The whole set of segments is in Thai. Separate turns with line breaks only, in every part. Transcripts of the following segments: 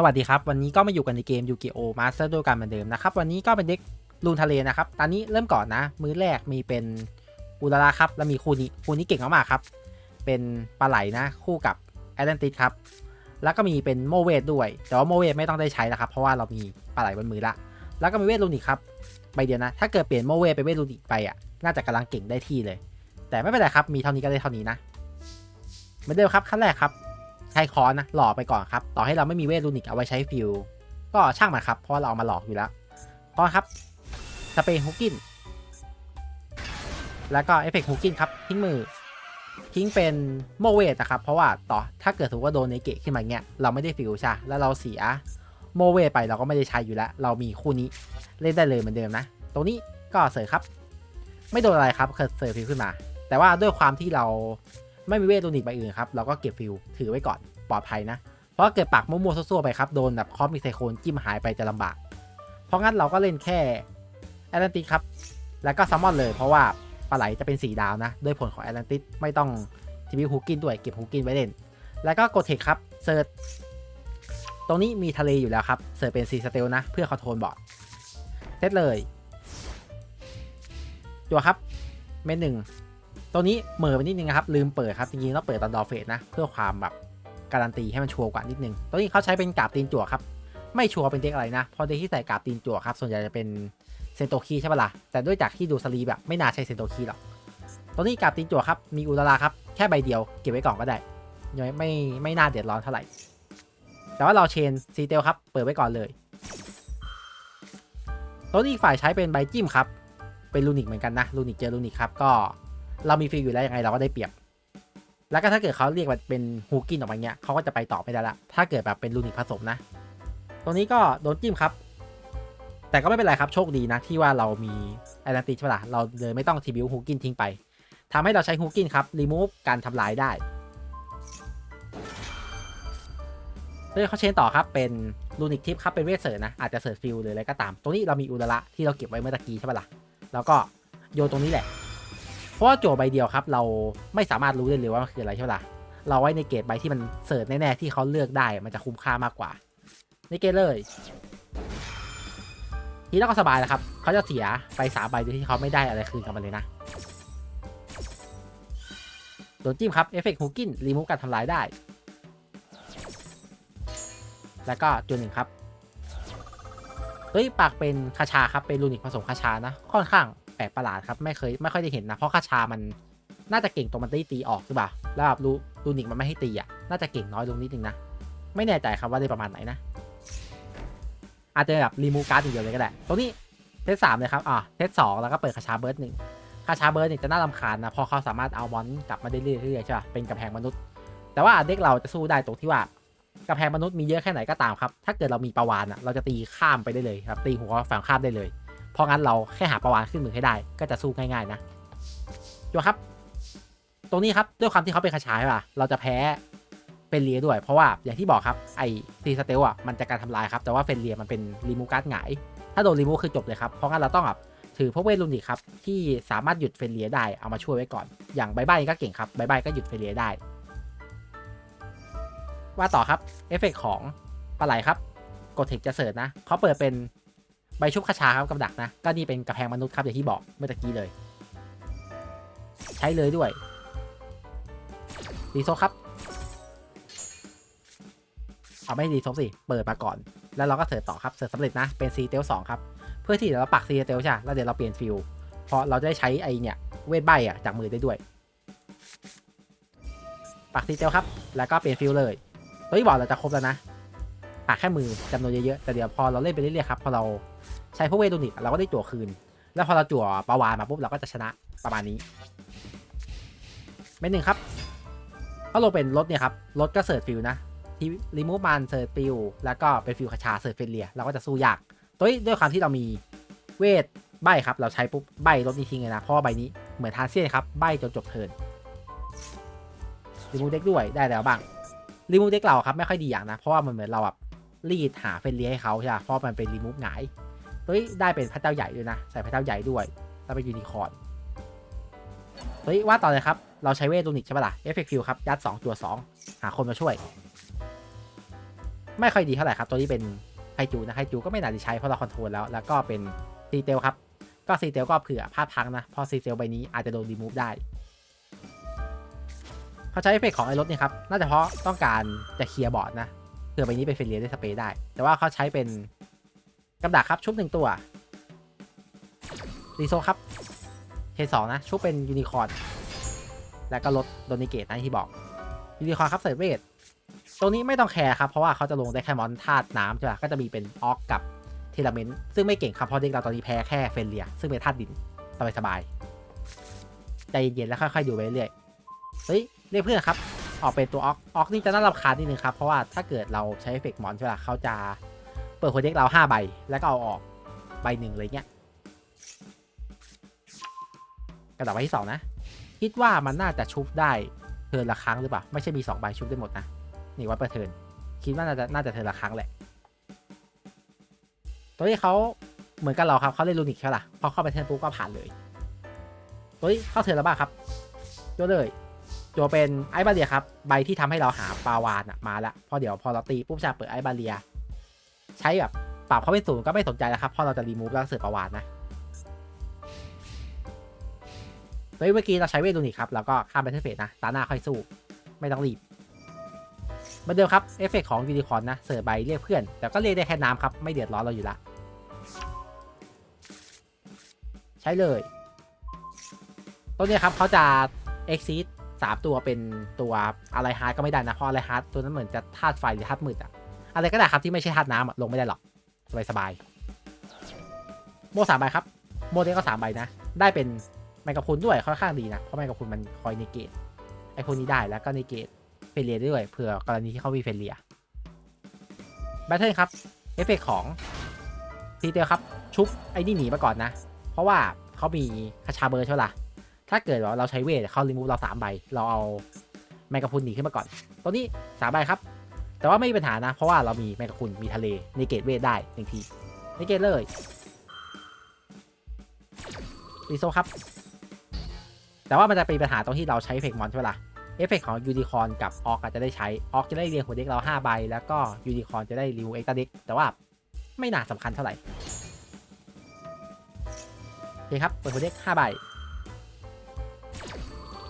สวัสดีครับ วันนี้ก็มาอยู่กันในเกมยูกิโอมาสเตอร์ด้วยกันเหมือนเดิมนะครับ วันนี้ก็เป็นเด็กลูนทะเลนะครับ ตอนนี้เริ่มก่อนนะ มื้อแรกมีเป็นอุลาราครับแล้วมีคู่นี้คู่นี้เก่งมากๆครับ เป็นปลาไหลนะ คู่กับแอตแลนติสครับ แล้วก็มีเป็นโมเวทด้วย แต่ว่าโมเวทไม่ต้องได้ใช้นะครับ เพราะว่าเรามีปลาไหลบนมือละ แล้วก็มีเวทลูนิกครับใบเดียวนะ ถ้าเกิดเปลี่ยนโมเวทไปเวทลูนิกไปอะ น่าจะกำลังเก่งได้ที่เลย แต่ไม่เป็นไรครับ มีเท่านี้ก็ได้เท่านี้นะเหมือนเดิมครับขั้นแรกครับ ช้คอนนะหล่อไปก่อนครับ ต่อให้เราไม่มีเวทลูนิกเอาไว้ใช้ฟิลก็ช่างมันครับ เพราะเราเอามาหลอกอยู่แล้วคอครับสเปรย์ฮุกกินแล้วก็เอฟเฟกต์ฮุกกินครับทิ้งมือ ทิ้งเป็นโมเวทนะครับ เพราะว่าต่อถ้าเกิดสมมติว่าโดนในเกะขึ้นมาเงี้ยเราไม่ได้ฟิลใช่แล้วเราเสียโมเวทไปเราก็ไม่ได้ใช้อยู่แล้ว เรามีคู่นี้เล่นได้เลยเหมือนเดิมนะ ตรงนี้ก็เสยครับ ไม่โดนอะไรครับเกิดเสยฟิลขึ้นมา แต่ว่าด้วยความที่เรา ไม่มีเวทลูนิกใบอื่นครับเราก็เก็บฟิลถือไว้ก่อนปลอดภัยนะ เพราะเกิดปากมั่วๆซั่วๆไปครับโดนแบบคอมมิไซโคนจิ้มหายไปจะลำบาก เพราะงั้นเราก็เล่นแค่แอตแลนติสครับ แล้วก็ซัมมอนเลยเพราะว่าปลาไหลจะเป็นสีดาวนะด้วยผลของแอตแลนติสไม่ต้องทีวีฮูกินด้วยเก็บฮูกินไว้เล่น แล้วก็กดเทคครับเซิร์ชตรงนี้มีทะเลอยู่แล้วครับเซิร์ชเป็นซีสเตลนะ เพื่อคอนโทรลบอร์ดเซตเลยจัวครับ เมนหนึ่ง ตัวนี้เหม่อไปนิดนึงนะครับ ลืมเปิดครับจริงๆต้องเปิดตอนดอเฟสนะ เพื่อความแบบการันตีให้มันชัวร์กว่านิดนึง ตัวนี้เขาใช้เป็นกาบตีนจั่วครับ ไม่ชัวร์เป็นเด็กอะไรนะเพราะเด็กที่ใส่กาบตีนจั่วครับ ส่วนใหญ่จะเป็นเซนโตคีใช่ปะล่ะ แต่ด้วยจากที่ดูสลีแบบไม่น่าใช่เซนโตคีหรอก ตัวนี้กาบตีนจั่วครับ มีอุลาราครับ แค่ใบเดียวเก็บไว้ก่อนก็ได้ยังไม่ไม่น่าเดือดร้อนเท่าไหร่ แต่ว่าเราเชนซีเตลครับ เปิดไว้ก่อนเลย ตัวนี้ฝ่ายใช้เป็นใบจิ้มครับ เป็นลูนิกเหมือนกันนะ ลูนิกเจอลูนิกครับก็ เรามีฟรีอยู่แล้วยังไงเราก็ได้เปรียบ แล้วก็ถ้าเกิดเขาเรียกว่าเป็นฮูกินออกมาเงี้ยเขาก็จะไปต่อไม่ได้ละ ถ้าเกิดแบบเป็นลูนิกผสมนะ ตรงนี้ก็โดนจิ้มครับ แต่ก็ไม่เป็นไรครับโชคดีนะ ที่ว่าเรามีแอตแลนติใช่ปะล่ะเราเลยไม่ต้องทีบิวฮูกินทิ้งไปทำให้เราใช้ฮูกินครับรีมูฟการทำลายได้เลยเขาเชนต่อครับเป็นลูนิกทิปครับเป็นเวทเสริร์นะอาจจะเสริร์ฟิลหรืออะไรก็ตาม ตรงนี้เรามีอุลระที่เราเก็บไว้เมื่อตะกี้ใช่ปะล่ะแล้วก็โยนตรงนี้แหละ เพราะว่าจั่วใบเดียวครับ เราไม่สามารถรู้ได้เลยว่ามันคืออะไรใช่ไหมล่ะเราไว้ในเกตใบที่มันเสิร์ชแน่ๆที่เขาเลือกได้มันจะคุ้มค่ามากกว่า ในเกตเลย ทีแล้วก็สบายแล้วครับเขาจะเสียไปสามใบโดยที่เขาไม่ได้อะไรคืนกลับมาเลยนะโดนจิ้มครับเอฟเฟกต์ฮูกินรีมูฟการทำลายได้ แล้วก็จุดหนึ่งครับเฮ้ยปากเป็นคาชาครับเป็นลูนิกผสมคาชานะค่อนข้าง ปลกประหลาดครับไม่เคยไม่ค่อยได้เห็นนะเพราะคาชามันน่าจะเก่งตรงมันได้ตีออกหรือเปล่าแล้วแบบลูลูนิกมันไม่ให้ตีอะน่าจะเก่งน้อยลงนิดนึงนะไม่แน่ใจครับว่าได้ประมาณไหนนะ อาจจะแบบรีมูการ์ดอย่างเดียวเลยก็ได้ตรงนี้เทสสามเลยครับอ่าเทสสองแล้วก็เปิดคาชาเบิร์ดหนึ่งคาชาเบิร์ดเนี่ยจะน่ารำคาญนะพราะเขาสามารถเอาบอลกลับมาได้เรื่อยๆใช่ป่ะเป็นกำแพงมนุษย์ แต่ว่าเด็กเราจะสู้ได้ตรงที่ว่ากำแพงมนุษย์มีเยอะแค่ไหนก็ตามครับ ถ้าเกิดเรามีประวานอะเราจะตีข้ามไปได้เลยครับตีหัวฝั่งข้ามได้เลย เพราะงั้นเราแค่หาประวานขึ้นมือให้ได้ ก็จะสู้ง่ายๆนะดูครับ ตรงนี้ครับด้วยความที่เขาเป็นคาชายป่ะเราจะแพ้เฟนเลียด้วย เพราะว่าอย่างที่บอกครับไอซีสเตลอะมันจะการทำลายครับแต่ว่าเฟนเลียมันเป็นรีมูการ์ดหงาย ถ้าโดนรีมูคือจบเลยครับเพราะงั้นเราต้องแบบถือพวกเวทลุนิกครับที่สามารถหยุดเฟนเลียได้เอามาช่วยไว้ก่อน อย่างใบใบก็เก่งครับใบใบก็หยุดเฟนเลียได้ ว่าต่อครับเอฟเฟกของปลาไหลครับกดเทคจะเสิร์ชนะเขาเปิดเป็น ใบชุบคาชาครับกับดักนะ ก็นี่เป็นกระแพงมนุษย์ครับอย่างที่บอกเมื่อตะกี้เลย ใช้เลยด้วยรีโซครับเอาไม่รีโซสิ เปิดมาก่อน แล้วเราก็เสิร์ชต่อครับ เสิร์ชสำเร็จนะ เป็นซีเตลสองครับ เพื่อที่เดี๋ยวเราปักซีเตลใช่แล้วเดี๋ยวเราเปลี่ยนฟิลเพราะเราจะได้ใช้ไอเนี่ย เวทใบอะจากมือได้ด้วย ปักซีเตลครับ แล้วก็เปลี่ยนฟิลเลย ตัวที่บอกเราจะครบแล้วนะปากแค่มือจำนวนเยอะๆ แต่เดี๋ยวพอเราเล่นไปเรื่อยๆครับ พอเรา ใช้พวกเวทโดนิกเราก็ได้จั่วคืน แล้วพอเราจั่วปาวานมาปุ๊บเราก็จะชนะประมาณนี้เม็ดหนึ่งครับถ้าลงเป็นรถเนี่ยครับรถก็เสิร์ชฟิลนะที่รีมูฟมันเสิร์ชฟิลแล้วก็เป็นฟิลคาชาเสิร์ชเฟนเลียเราก็จะสู้ยากตัวด้วยความที่เรามีเวทใบครับ เราใช้ปุ๊บใบรถนี้ทิ้งเลยนะ เพราะใบนี้เหมือนทานเซียนครับ ใบจนจบเทินรีมูฟเด็กด้วยได้แล้วบ้างรีมูฟเด็กเราครับ ไม่ค่อยดีอย่างนะ เพราะว่ามันเหมือนเราแบบรีดหาเฟนเลียให้เขาใช่ไหมเพราะมันเป็นรีมูฟหงาย ตัวนี้ได้เป็นพระเจ้าใหญ่ด้วยนะ ใส่พระเจ้าใหญ่ด้วย แล้วเป็นยูนิคอร์นตัวนี้ว่าต่อเลยครับ เราใช้เวทลูนิกใช่ปะล่ะเอฟเฟกต์ฟิลครับยัด 2 ตัว 2 หาคนมาช่วย ไม่ค่อยดีเท่าไหร่ครับ ตัวนี้เป็นไคจูนะไคจูก็ไม่น่าจะใช้เพราะเราคอนโทรลแล้ว แล้วก็เป็นซีเตลครับ ก็ซีเตลก็เผื่อพลาดพังนะพราะซีเตลใบนี้อาจจะโดนรีมูฟได้เขาใช้เอฟเฟกต์ของไอรถเนี่ยครับ น่าจะเพราะต้องการจะเคลียร์บอร์ดนะเผื่อใบนี้เป็นเฟรเลียได้สเปรย์ได้ แต่ว่าเขาใช้เป็น กับดักครับชุบหนึ่งตัวรีโซครับเทสองนะชุบเป็นยูนิคอร์นแล้วก็ลดโดนิเกตนะที่บอกยูนิคอร์นครับเสิร์ฟเวทตรงนี้ไม่ต้องแคร์ครับ เพราะว่าเขาจะลงได้แค่มอนธาตุน้ำใช่ไหมก็จะมีเป็นออกกับเทเลเมนต์ซึ่งไม่เก่งครับเพราะเด็กเราตอนนี้แพ้แค่เฟรเลีย ซึ่งเป็นธาตุดินสบายๆใจเย็นๆแล้วค่อยๆดูไปเรื่อยเฮ้ยเรียกเพื่อนครับออกเป็นตัวออกออกนี่จะน่ารำคาญนิดนึงครับเพราะว่าถ้าเกิดเราใช้เอฟเฟกต์มอนใช่ไหมเขาจะ เปิดโคเด็กเราห้าใบ แล้วก็เอาออกใบหนึ่งเลยเงี้ยกระดาษใบที่สองนะ คิดว่ามันน่าจะชุบได้เทิร์นละครั้งหรือเปล่า ไม่ใช่มีสองใบชุบได้หมดนะ นี่วัดเปอร์เทินคิดว่าน่าจะน่าจะเทิร์นละครั้งแหละ ตัวนี้เขาเหมือนกันเราครับเขาเล่นลูนิกใช่ล่ะพอเข้าไปเทินปุ๊บก็ผ่านเลย ตัวนี้เข้าเทิร์นแล้วบ้างครับโจเลยโจเป็นไอ้บาเรียครับ ใบที่ทำให้เราหาปลาวานมาแล้วพอเดี๋ยวพอเราตีปุ๊บจะเปิดไอ้บาเรีย ใช้แบบปรับเข้าเป็นศูนย์ก็ไม่สนใจแล้วครับเพราะเราจะรีมูฟแล้วเสิร์ฟปลาวานนะเฮ้ยเมื่อกี้เราใช้เวทลูนิกครับแล้วก็ข้ามไปเทเฟสนะตาหน้าค่อยสู้ ไม่ต้องรีบเหมือนเดิมครับเอฟเฟกของยูนิคอนนะเสิร์ฟใบเรียกเพื่อน แต่ก็เรียกได้แค่น้ำครับ ไม่เดือดร้อนเราอยู่ละ ใช้เลยตัวนี้ครับเขาจะ exit สามตัวเป็นตัวอะไรฮาร์ดก็ไม่ได้นะ เพราะอะไรฮาร์ดตัวนั้นเหมือนจะธาตุไฟหรือธาตุมืดอะ อะไรก็ได้ครับที่ไม่ใช่ธาตุน้ำลงไม่ได้หรอก สบายสบายโมสามใบครับ โมเดลก็สามใบนะ ได้เป็นแมงกะพรุนด้วยค่อนข้างดีนะ เพราะแมงกะพรุนมันคอยเนเกตไอพวกนี้ได้แล้วก็เนเกตเฟรเลียด้วยเผื่อกรณีที่เขามีเฟรเลียแบทเทิลครับเอฟเฟกของทีเดียวครับ ชุบไอ้นี่หนีมาก่อนนะ เพราะว่าเขามีคาชาเบอร์ใช่ไหมล่ะถ้าเกิดว่าเราใช้เวทเขารีมูฟเราสามใบ เราเอาแมงกะพรุนหนีขึ้นมาก่อน ตัวนี้สามใบครับ แต่ว่าไม่มีปัญหานะ เพราะว่าเรามีแมงกะพรุนมีทะเลในเกตเวทได้หนึ่งทีในเกตเลยรีโซครับ แต่ว่ามันจะเป็นปัญหาตรงที่เราใช้เฟกมอนใช่ไหมล่ะเอฟเฟกของยูนิคอนกับออกอาจจะได้ใช้ ออกจะได้เรียงหัวเด็กเรา 5 ใบ แล้วก็ยูนิคอนจะได้รีววเอ็กซ์ตาเด็กแต่ว่าไม่น่าสำคัญเท่าไหร่ โอเคครับ เปิดหัวเด็ก5ใบ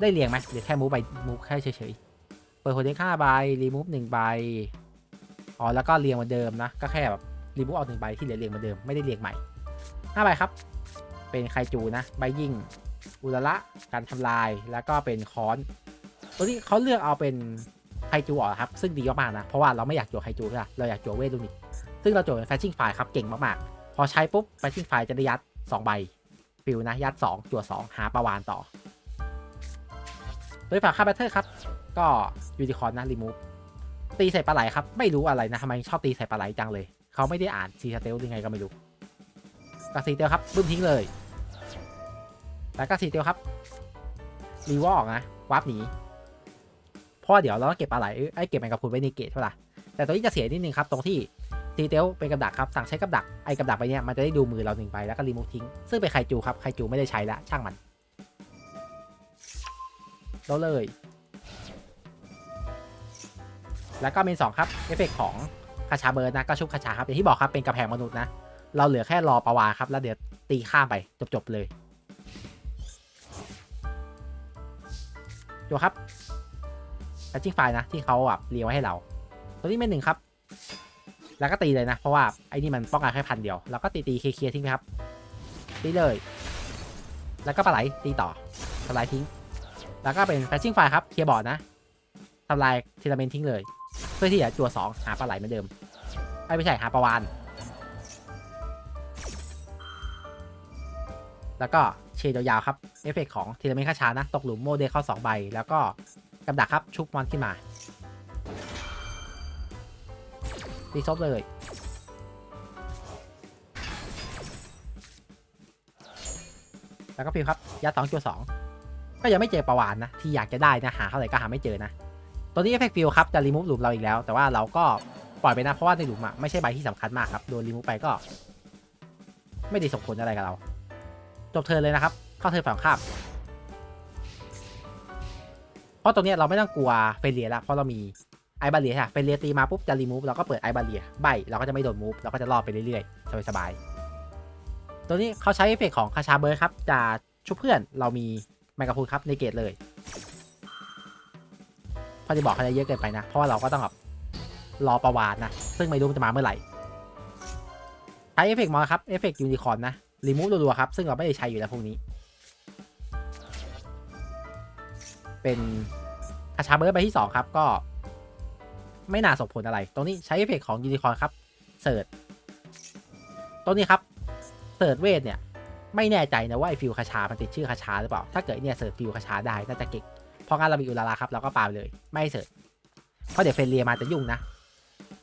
ได้เรียงไหมหรือแค่มูฟใบมูฟแค่เฉย เปิดหัวเด็ก5ใบรีมูฟ1ใบอ๋อแล้วก็เรียงเหมือนเดิมนะ ก็แค่แบบรีมูฟออกหนึ่งใบที่เหลือเรียงเหมือนเดิมไม่ได้เรียงใหม่5ใบครับ เป็นไคจูนะใบยิ่งอุระละการทำลายแล้วก็เป็นคอนตัวนี้เขาเลือกเอาเป็นไคจูออกครับ ซึ่งดีมากๆนะ เพราะว่าเราไม่อยากจั่วไคจูใช่ไหมเราอยากจั่วเวทลูนิกซึ่งเราจั่วเป็นแฟชชิ่งไฟครับเก่งมากๆ พอใช้ปุ๊บแฟชชิ่งไฟจะได้ยัด2ใบฟิลนะยัด 2 จั่ว 2 หาประวานต่อโดยฝากค่าแบตเตอร์ครับ ก็ยูนิคอร์นนะรีมูฟตีใส่ปลาไหลครับ ไม่รู้อะไรนะทำไมชอบตีใส่ปลาไหลจังเลย เขาไม่ได้อ่านซีสเตลยังไงก็ไม่รู้ก็ซีเตลครับบึ้มทิ้งเลยแล้วก็ซีเตลครับรีวออกนะวาร์ปหนีเพราะเดี๋ยวเราต้องเก็บปลาไหลไอ้เก็บแมงกะพรุนไว้ในเกตเท่าไหร่แต่ตัวนี้จะเสียนิดนึงครับตรงที่ซีเตลเป็นกับดักครับสั่งใช้กับดักไอ้กับดักไปเนี้ยมันจะได้ดูมือเราหนึ่งใบแล้วก็รีมูฟทิ้ง ซึ่งเป็นไคจูครับไคจูไม่ได้ใช้ละช่างมันโดนเลย แล้วก็เมนสองครับเอฟเฟกของคาชาเบิร์ดนะก็ชุบคาชาครับอย่างที่บอกครับเป็นกระแพงมนุษย์นะ เราเหลือแค่รอประวาครับ แล้วเดี๋ยวตีข้ามไปจบๆเลยโยครับแพชชิ่งไฟนะที่เขาแบบเรียวให้เรา ตัวนี้เป็นหนึ่งครับ แล้วก็ตีเลยนะ เพราะว่าไอ้นี่มันป้องกันแค่พันเดียวแล้วก็ตีตีเคลียร์ทิ้งไปครับ ตีเลย แล้วก็ปลาไหลตีต่อทำลายทิ้ง แล้วก็เป็นแพชชิ่งไฟครับเคลียร์บอร์ดนะทำลายทีละเมนทิ้งเลย พื่อที่จะจั่วสองหาปลาไหลเหมือนเดิมไอ้ไม่ใช่หาปลาวานแล้วก็เชดยาวๆครับเอฟเฟกของทีละเมนค่าชานะ ตกหลุมโมเดลเข้า2ใบ แล้วก็กับดักครับชุบมอนขึ้นมาตีซบเลย แล้วก็พิมพ์ครับยัดสองจัวสองก็ยังไม่เจอประวานนะ ที่อยากจะได้นะ หาเท่าไหร่ก็หาไม่เจอนะ ตัวนี้เอฟเฟกต์ฟิลครับจะรีมูฟหลุมเราอีกแล้ว แต่ว่าเราก็ปล่อยไปนะเพราะว่าในหลุมอะไม่ใช่ใบที่สำคัญมากครับโดนรีมูฟไปก็ ไม่ได้ส่งผลอะไรกับเรา จบเทิร์นเลยนะครับ เข้าเทิร์นฝั่งข้ามเพราะตรงนี้เราไม่ต้องกลัวเฟรเลียล้วเพราะเรามีไอบาเลียค่ะเป็นเรียตีมาปุ๊บจะรีมูฟเราก็เปิดไอบาเลียใบเราก็จะไม่โดนมูฟเราก็จะรอดไปเรื่อยๆสบายๆตัวนี้เขาใช้เอฟเฟกต์ของคาชาเบิร์ครับจะชุบเพื่อนเรามีแมกกาพูนครับในเกตเลย พอจะบอกเขาจะเยอะเกินไปนะ เพราะว่าเราก็ต้องแบบรอประวานนะ ซึ่งไม่รู้มันจะมาเมื่อไหร่ ใช้เอฟเฟกต์มอครับ เอฟเฟกต์ยูนิคอร์นนะ รีมูฟรัวๆครับ ซึ่งเราไม่ได้ใช้อยู่แล้วพวกนี้ เป็นคาชาเบิร์ดใบที่ 2 ครับ ก็ ไม่น่าส่งผลอะไร ตรงนี้ใช้เอฟเฟกต์ของยูนิคอร์นครับ เสิร์ชตรงนี้ครับ เสิร์ชเวทเนี่ย ไม่แน่ใจนะว่าไอฟิลคาชา มันติดชื่อคาชาหรือเปล่า ถ้าเกิดเนี่ยเสิร์ชฟิลคาชาได้น่าจะเก่ง ราะงั้นเรามีอุลาลาครับเราก็ปาไปเลยไม่เสิร์ชเพราะเดี๋ยวเฟรนเรียมาจะยุ่งนะ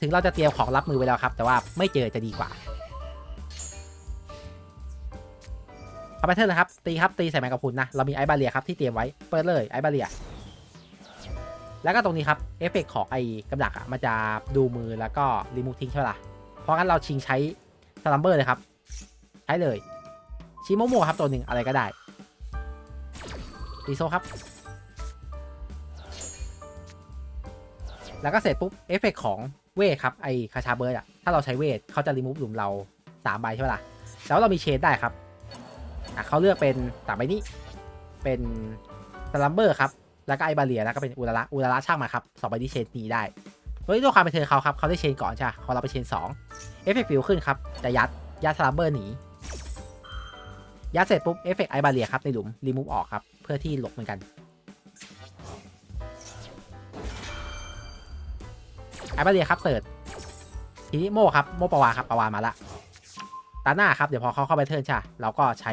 ถึงเราจะเตรียมของรับมือไว้แล้วครับ แต่ว่าไม่เจอจะดีกว่าเอาไปเทิร์นนะครับตีครับตีใส่แมงกะพรุนนะเรามีไอบาเรียครับที่เตรียมไว้เปิดเลยไอบาเรียแล้วก็ตรงนี้ครับเอฟเฟกของไอ้กำดักอะมันจะดูมือแล้วก็รีมูททิ้งใช่ไหมล่ะเพราะงั้นเราชิงใช้สลัมเบอร์เลยครับ ใช้เลยชิโมโมครับตัวหนึ่งอะไรก็ได้ตีโซครับ แล้วก็เสร็จปุ๊บเอฟเฟกของเวทครับไอคาชาเบิร์ดอะถ้าเราใช้เวทเขาจะรีมูฟหลุมเรา3ใบใช่ไหมล่ะแล้วเรามีเชนได้ครับอะเขาเลือกเป็นสามใบนี้เป็นสลัมเบอร์ครับแล้วก็ไอบาเลียแล้วก็เป็นอุลาระอุลาระช่างมาครับสองใบนี้เชนตีได้โดยด้วยความเป็นเธอเขาครับเขาได้เชนก่อนใช่ไหมของเราไปเชนสองเอฟเฟกต์ฟิวขึ้นครับจะยัดยัดสลัมเบอร์หนียัดเสร็จปุ๊บเอฟเฟกต์ไอบาเลียครับในหลุมรีมูฟออกครับเพื่อที่หลบเหมือนกัน ไอบาเลียครับเสิร์ชทีนี้โมครับโมปาวาครับปาวามาละตาหน้าครับเดี๋ยวพอเขาเข้าไปเทิร์นใช่ะเราก็ใช้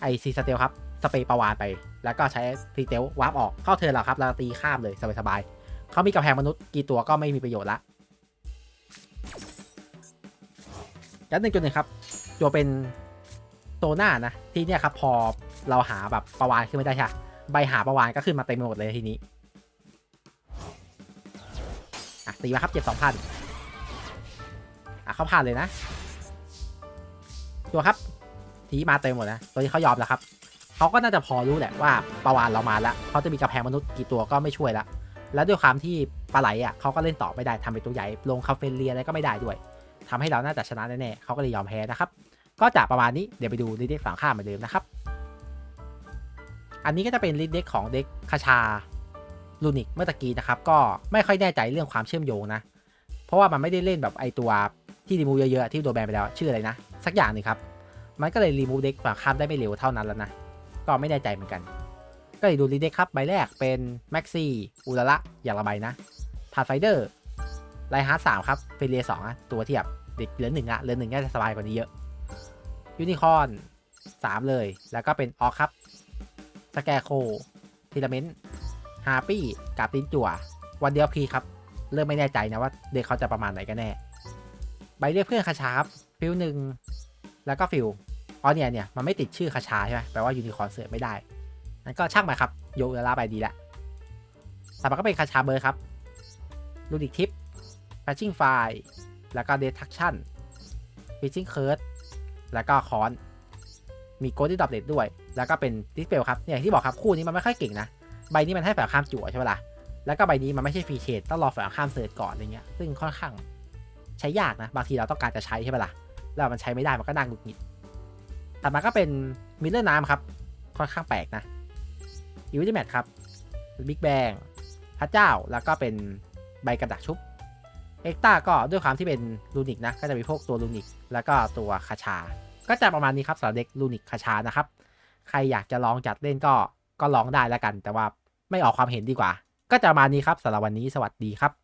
ไอซีสเตลครับสเปรย์ปาวานไป แล้วก็ใช้ซีเตลวาร์ปออกเข้าเทิร์นเราครับเราตีข้ามเลยสบายๆเขามีกระแพงมนุษย์กี่ตัวก็ไม่มีประโยชน์ละยัดหนึ่งจุดหนึ่งครับตัวเป็นโซน่านะ ที่เนี่ยครับพอเราหาแบบประวานขึ้นไม่ได้ใช่ใบหาประวานก็ขึ้นมาเต็มไปหมดเลยทีนี้ ตีมาครับเจ็ดสองพันอะเขาผ่านเลยนะ ตัวครับ ทีมาเต็มหมดนะ ตัวนี้เขายอมแล้วครับ เขาก็น่าจะพอรู้แหละว่าประวานเรามาแล้วเขาจะมีกระแพงมนุษย์กี่ตัวก็ไม่ช่วยละ แล้วด้วยความที่ปลาไหลอะเขาก็เล่นต่อไม่ได้ทำเป็นตัวใหญ่ ลงคาเฟเรียอะไรก็ไม่ได้ด้วยทำให้เราน่าจะชนะแน่ๆเขาก็เลยยอมแพ้นะครับ ก็จากประมาณนี้ เดี๋ยวไปดูลิเด็กฝั่งข้ามเหมือนเดิมนะครับ อันนี้ก็จะเป็นลิเด็กของเด็กคาชา ลูนิกเมื่อตะกี้นะครับ ก็ไม่ค่อยแน่ใจเรื่องความเชื่อมโยงนะ เพราะว่ามันไม่ได้เล่นแบบไอตัวที่รีมูฟเยอะๆ ที่โดนแบนไปแล้วชื่ออะไรนะ สักอย่างหนึ่งครับ มันก็เลยรีมูฟเด็กฝั่งข้ามได้ไม่เร็วเท่านั้นแล้วนะ ก็ไม่แน่ใจเหมือนกัน ก็เลยดูรีเด็กครับใบแรกเป็นแม็กซี่อุลาระอย่างละใบนะพาไฟเดอร์ไลฮาร์ดสามครับเฟเรียสองอะตัวเทียบเด็กเหลือหนึ่งอะเหลือหนึ่งน่าจะสบายกว่านี้เยอะยูนิคอนสามเลย แล้วก็เป็นออกครับสแกโคทีลาเมน ฮาปี้กับตินจั่ววันเดียวพีครับ เริ่มไม่แน่ใจนะว่าเด็กเขาจะประมาณไหนกันแน่ ใบเรียกเพื่อนคาชาครับฟิลหนึ่งแล้วก็ฟิลอ๋อเนี่ยเนี่ยมันไม่ติดชื่อคาชาใช่ไหมแปลว่ายูนิคอร์นเสิร์ฟไม่ได้นั่นก็ช่างไปครับโยนลาไปดีละต่อมาก็เป็นคาชาเบอร์ครับลูดิกทิปแพชชิ่งไฟแล้วก็เดทักชั่นฟิชชิ่งเคิร์ดแล้วก็คอน มีโกลที่ดรอปเลดด้วย แล้วก็เป็นดิสเปลครับเนี่ยที่บอกครับคู่นี้มันไม่ค่อยเก่งนะ ใบนี้มันให้ฝ่าข้ามจั่วใช่ไหมล่ะ แล้วก็ใบนี้มันไม่ใช่ฟรีเชดต้องรอฝ่าข้ามเสิร์ชก่อนอะไรเงี้ย ซึ่งค่อนข้างใช้ยากนะ บางทีเราต้องการจะใช้ใช่ไหมล่ะ แล้วมันใช้ไม่ได้มันก็น่าหงุดหงิดต่อมาก็เป็นมิลเลอร์น้ำครับ ค่อนข้างแปลกนะยูวิทแมทครับบิ๊กแบงพระเจ้าแล้วก็เป็นใบกระดักชุบเอ็กตาก็ด้วยความที่เป็นลูนิกนะ ก็จะมีพวกตัวลูนิกแล้วก็ตัวคาชา ก็จะประมาณนี้ครับสำหรับเด็กลูนิกคาชานะครับ ใครอยากจะลองจัดเล่นก็ก็ลองได้แล้วกัน แต่ว่า ไม่ออกความเห็นดีกว่า ก็จะมานี้ครับสำหรับวันนี้สวัสดีครับ